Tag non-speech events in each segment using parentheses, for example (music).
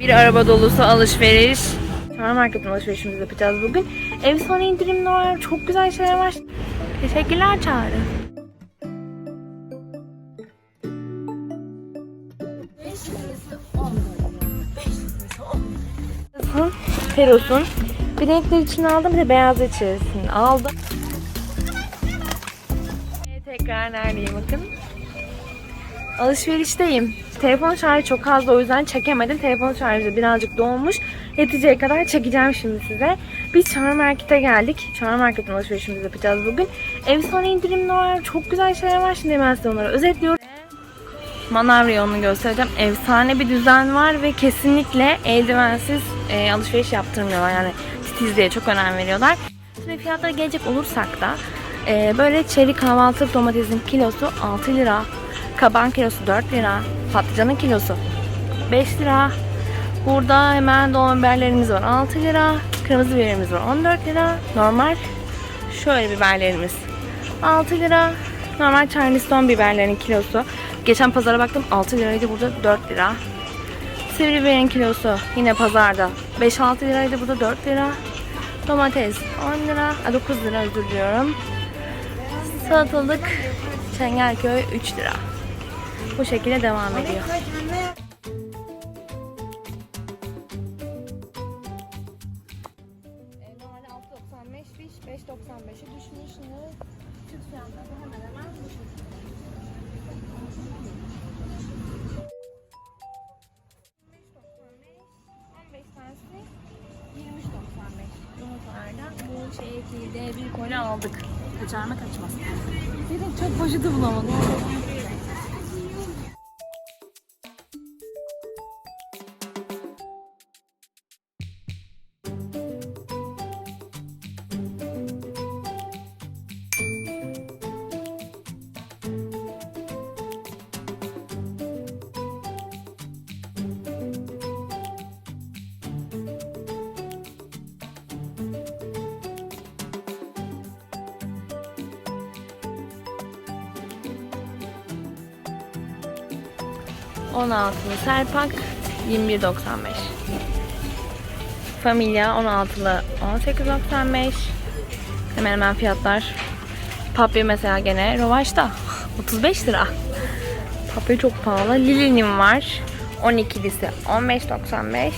Bir araba dolusu alışveriş. Çağrı Market'in alışverişimizi yapacağız bugün. Ev sonu indirimli var. Çok güzel şeyler var. Teşekkürler Çağrı. Peros'un, bir renkler için aldım bir de beyaz içerisinde aldım. Ee, tekrar neredeyim bakın. Alışverişteyim. Telefon şarjı çok az o yüzden çekemedim. Telefon şarjı birazcık dolmuş. Yeteceği kadar çekeceğim şimdi size. Biz Çağrı Market'e geldik. Çağrı Market'in alışverişimizi yapacağız bugün. Ev sonu indirimli var. Çok güzel şeyler var. Şimdi ben size onları özetliyorum. Manav reyonunu göstereceğim. Efsane bir düzen var ve kesinlikle eldivensiz e, alışveriş yaptırmıyorlar. Yani titizliğe çok önem veriyorlar. Şimdi fiyatlara gelecek olursak da e, böyle çeri kahvaltılık domatesin kilosu 6 lira. Kaban kilosu 4 lira. Patlıcanın kilosu 5 lira. Burada hemen dolma biberlerimiz var 6 lira. Kırmızı biberimiz var 14 lira. Normal şöyle biberlerimiz 6 lira. Normal Charleston biberlerin kilosu. Geçen pazara baktım 6 liraydı burada 4 lira. Sivri biberin kilosu yine pazarda 5-6 liraydı burada 4 lira. Domates 10 lira, a, 9 lira özür diliyorum. Salatalık Çengelköy 3 lira. Bu şekilde devam ediyor. Normalde 6.95'miş, 5.95'e düşmüş. Şimdi Türk fiyatları hemen hemen düşmüş. Şekilde bir koli aldık. Kaçar mı kaçmaz. Dedim çok poşeti bulamadım. On altılı Serpak 21.95 Familia 16'lı 18.95 Hemen hemen fiyatlar Papya mesela gene Rovaş'ta 35 lira Papya çok pahalı Lili'nin var 12'lisi 15.95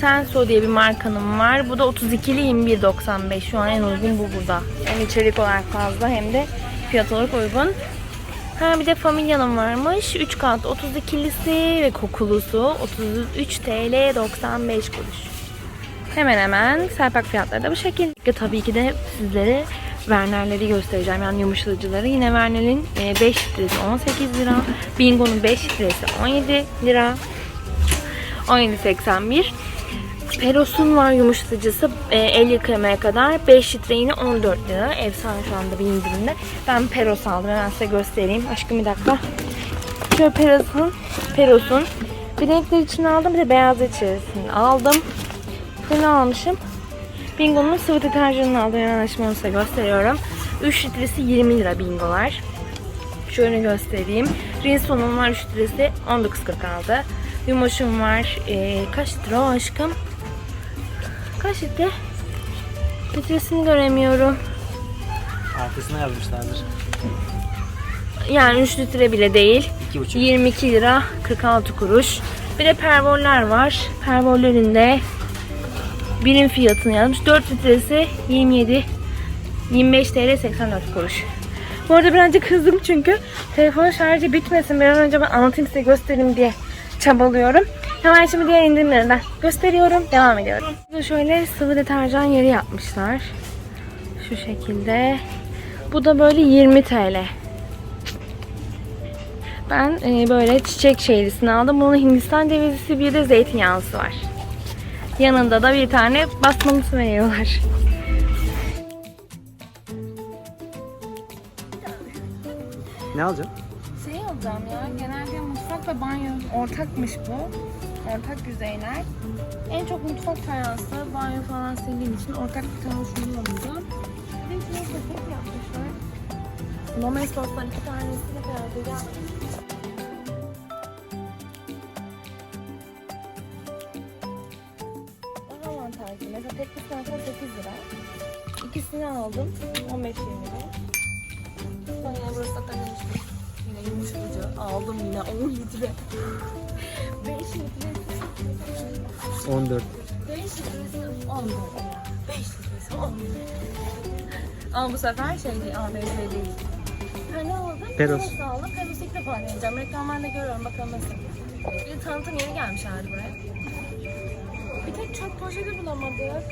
Senso diye bir markanın var. Bu da 32'li 21.95. Şu an en uygun bu burada. Hem içerik olarak fazla hem de fiyat olarak uygun. Ha bir de Familya'nın varmış. 3 kat 32'lisi ve kokulusu 33 TL 95 kuruş. Hemen hemen serpak fiyatları da bu şekilde. Tabii ki de sizlere Werner'leri göstereceğim. Yani yumuşatıcıları. Yine Werner'in 5 litresi 18 lira. Bingo'nun 5 litresi 17 lira. 17.81. Peros'un var yumuşatıcısı e, 50 kremaya kadar 5 litre yine 14 lira. Efsane şu anda bir indirimde. Ben Peros aldım. Hemen size göstereyim. Aşkım bir dakika. Şöyle Peros'un Peros'un bir renkler için aldım bir de beyaz içerisinde aldım. Ne almışım? Bingo'nun sıvı deterjanını aldım. Onu size gösteriyorum. 3 litresi 20 lira Bingo'lar. Şöyle göstereyim. Rinson'un var 3 litresi 19.46. Yumoş'un var. E, kaç litre o aşkım? Kaç litre? Litresini göremiyorum. Arkasına yazmışlardır. Yani 3 litre bile değil. 2,5. 22 lira 46 kuruş. Bir de pervoller var. Pervollerin de birim fiyatını yazmış. 4 litresi 27 25 TL 84 kuruş. Bu arada birazcık hızlım çünkü telefon şarjı bitmesin. Bir an önce ben anlatayım size göstereyim diye çabalıyorum. Hemen şimdi diğer indirimlerinden gösteriyorum. Devam ediyorum. Burada şöyle sıvı deterjan yeri yapmışlar. Şu şekilde. Bu da böyle 20 TL. Ben e, böyle çiçek şeylisini aldım. Bunun Hindistan cevizisi bir de zeytinyağlısı var. Yanında da bir tane basmalı su veriyorlar. Ne alacaksın? Şey alacağım ya. Genelde mutfak ve banyo ortakmış bu ortak yüzeyler. En çok mutfak fayansı, banyo falan sildiğim için ortak bir tane şunu alacağım. Bir de köpek yapmışlar. Nomes soslar iki tanesiyle beraber yapmışlar. avantajlı. Mesela tek bir tanesi 8 lira. İkisini aldım. 15 lira. Sonra burası da kalmıştım. Yine yumuşatıcı. Aldım yine 10 litre. 5 litre. 14. 5 litresi 10 lira. 5 litresi 10 lira. Ama bu sefer şey değil, ABS değil. Ha ne oldu? Peros. Peros aldım. Peros'u ilk defa deneyeceğim. Reklamlarda görüyorum bakalım nasıl. Bir de tanıtım yeni gelmiş hali buraya. Bir tek çöp poşeti bulamadık.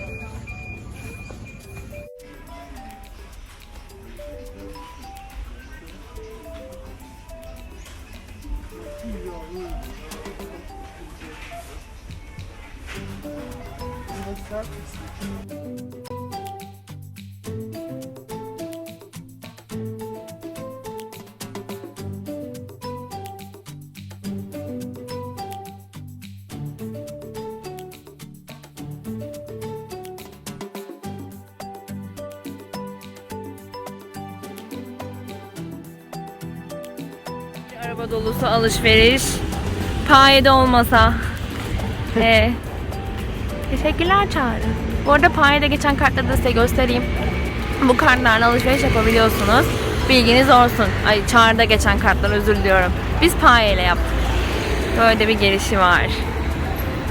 Araba dolusu alışveriş. Payede olmasa. (laughs) Ee, teşekkürler Çağrı. Bu arada payede geçen kartları da size göstereyim. Bu kartlarla alışveriş yapabiliyorsunuz. Bilginiz olsun. Ay Çağrı'da geçen kartlar özür diliyorum. Biz payeyle yaptık. Böyle bir gelişi var.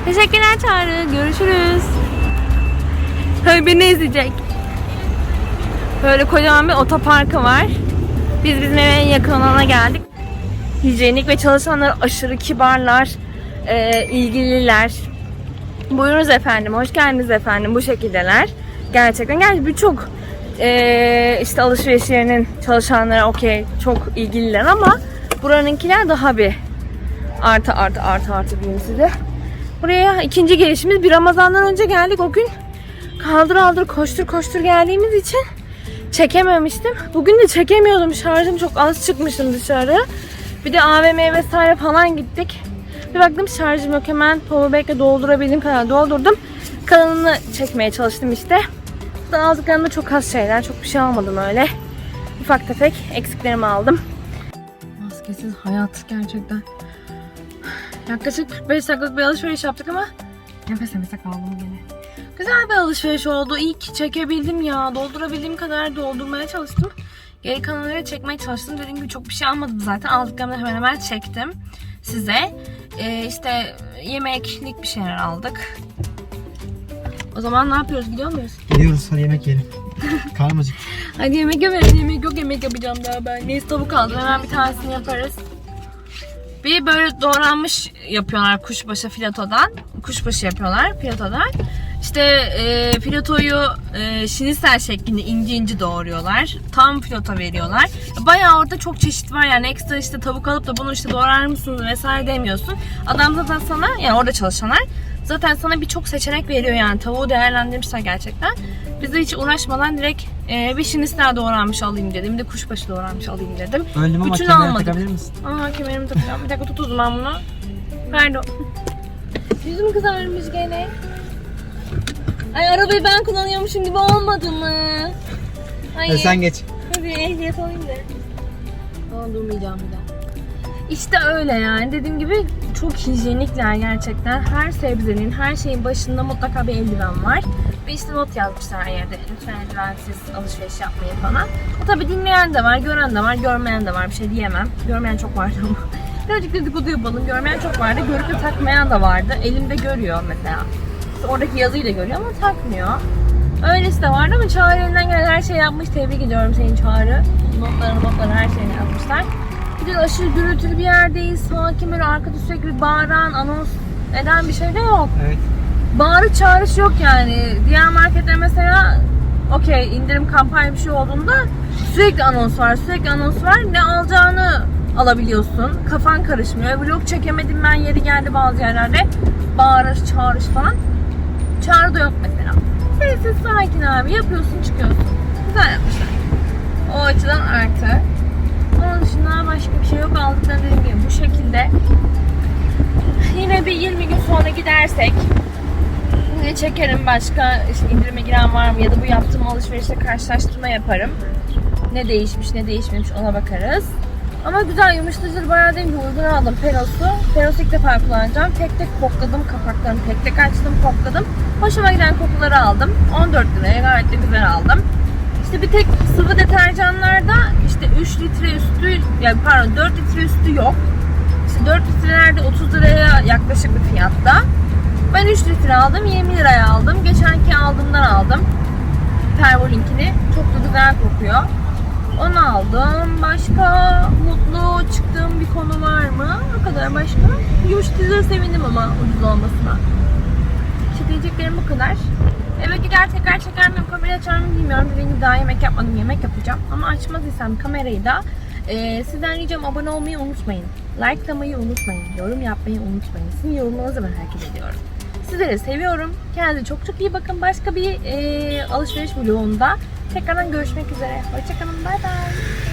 Teşekkürler Çağrı. Görüşürüz. Tabii beni izleyecek. Böyle kocaman bir otoparkı var. Biz bizim eve yakın olana geldik. Hijyenik ve çalışanlar aşırı kibarlar, ilgililer. Buyurunuz efendim, hoş geldiniz efendim. Bu şekildeler. Gerçekten gerçi birçok e, işte alışveriş yerinin çalışanları okey çok ilgililer ama buranınkiler daha bir artı artı artı artı diyeyim size. Buraya ikinci gelişimiz bir Ramazan'dan önce geldik. O gün kaldır aldır koştur koştur geldiğimiz için çekememiştim. Bugün de çekemiyordum. Şarjım çok az çıkmışım dışarı. Bir de AVM vesaire falan gittik. Bir baktım şarjım yok. Hemen powerbank'le doldurabildiğim kadar doldurdum. Kalanını çekmeye çalıştım işte. Buradan aldıklarımda çok az şeyler. Çok bir şey almadım öyle. Ufak tefek eksiklerimi aldım. Maskesiz hayat gerçekten. Yaklaşık 45 dakikalık bir alışveriş yaptık ama nefes nefese kaldım yine. Güzel bir alışveriş oldu. İyi ki çekebildim ya. Doldurabildiğim kadar doldurmaya çalıştım. Geri kalanları çekmeye çalıştım. Dediğim gibi çok bir şey almadım zaten. Aldıklarımı hemen hemen çektim size. Ee, işte yemeklik bir şeyler aldık. O zaman ne yapıyoruz? Gidiyor muyuz? Gidiyoruz hadi yemek yiyelim. (laughs) Karnım acıktı. Hadi yemek yemeyelim. Yemek yok yemek yapacağım daha ben. Neyse tavuk aldım. Hemen bir tanesini yaparız. Bir böyle doğranmış yapıyorlar kuşbaşı filatodan. Kuşbaşı yapıyorlar filatodan. İşte e, filatoyu e, şinisel şeklinde ince ince doğruyorlar. Tam filato veriyorlar. Bayağı orada çok çeşit var yani ekstra işte tavuk alıp da bunu işte doğrar mısınız vesaire demiyorsun. Adam zaten sana yani orada çalışanlar zaten sana birçok seçenek veriyor yani tavuğu değerlendirmişler gerçekten. Biz de hiç uğraşmadan direkt e, bir şinisel doğranmış alayım dedim. Bir de kuşbaşı doğranmış alayım dedim. Öldüm ama Bütünü kemer almadık. takabilir misin? Aa kemerimi takacağım. Bir dakika tut o zaman bunu. Pardon. Yüzüm kızarmış gene. Ay arabayı ben kullanıyormuşum gibi olmadı mı? Hayır. Hadi sen geç. Hadi ehliyet alayım da. Aa, durmayacağım bir daha. İşte öyle yani. Dediğim gibi çok hijyenikler gerçekten. Her sebzenin, her şeyin başında mutlaka bir eldiven var. Ve işte not yazmışlar her yerde. Lütfen eldivensiz alışveriş yapmayın falan. Tabi dinleyen de var, gören de var, görmeyen de var. Bir şey diyemem. Görmeyen çok vardı ama. (laughs) Birazcık dedikodu yapalım. Görmeyen çok vardı. Görüp de takmayan da vardı. Elimde görüyor mesela. Oradaki yazıyı da görüyor ama takmıyor. Öylesi de vardı ama Çağrı elinden gelen her şeyi yapmış. Tebrik ediyorum seni Çağrı. Notlarını notlarını her şeyini yazmışlar. Bir de aşırı gürültülü bir yerdeyiz. Sakin böyle arkada sürekli bağıran, anons eden bir şey de yok. Evet. Bağırış çağrış yok yani. Diğer markette mesela okey indirim kampanya bir şey olduğunda sürekli anons var. Sürekli anons var. Ne alacağını alabiliyorsun. Kafan karışmıyor. Vlog çekemedim ben yeri geldi bazı yerlerde. Bağırış çağrış falan. Çağrı da yok mesela. Sessiz sakin abi yapıyorsun çıkıyorsun. Güzel yapmışlar. O açıdan artı. Onun dışında başka bir şey yok. Aldıklarım dediğim gibi bu şekilde. Yine bir 20 gün sonra gidersek Yine çekerim başka işte indirime giren var mı ya da bu yaptığım alışverişle karşılaştırma yaparım. Ne değişmiş ne değişmemiş ona bakarız. Ama güzel yumuşatıcıları bayağı değil mi uygun aldım Peros'u. Peros'u ilk defa kullanacağım. Tek tek kokladım kapaklarını tek tek açtım kokladım. Hoşuma giden kokuları aldım. 14 liraya gayet de güzel aldım. İşte bir tek sıvı deterjanlarda işte 3 litre üstü, yani pardon 4 litre üstü yok. İşte 4 litrelerde 30 liraya yaklaşık bir fiyatta. Ben 3 litre aldım, 20 liraya aldım. Geçenki aldığımdan aldım. Pervolinkini. Çok da güzel kokuyor. Onu aldım. Başka mutlu çıktığım bir konu var mı? O kadar başka. Yumuş sevindim ama ucuz olmasına. İşte diyeceklerim bu kadar. Eve gider tekrar çeker miyim, kamera açar mıyım bilmiyorum. Dediğim gibi daha yemek yapmadım, yemek yapacağım. Ama açmadıysam kamerayı da e, sizden ricam abone olmayı unutmayın. Likelamayı unutmayın, yorum yapmayı unutmayın. Sizin yorumlarınızı merak ediyorum. Sizleri seviyorum. Kendinize çok çok iyi bakın. Başka bir e, alışveriş vlogunda tekrardan görüşmek üzere. Hoşçakalın, bay bay.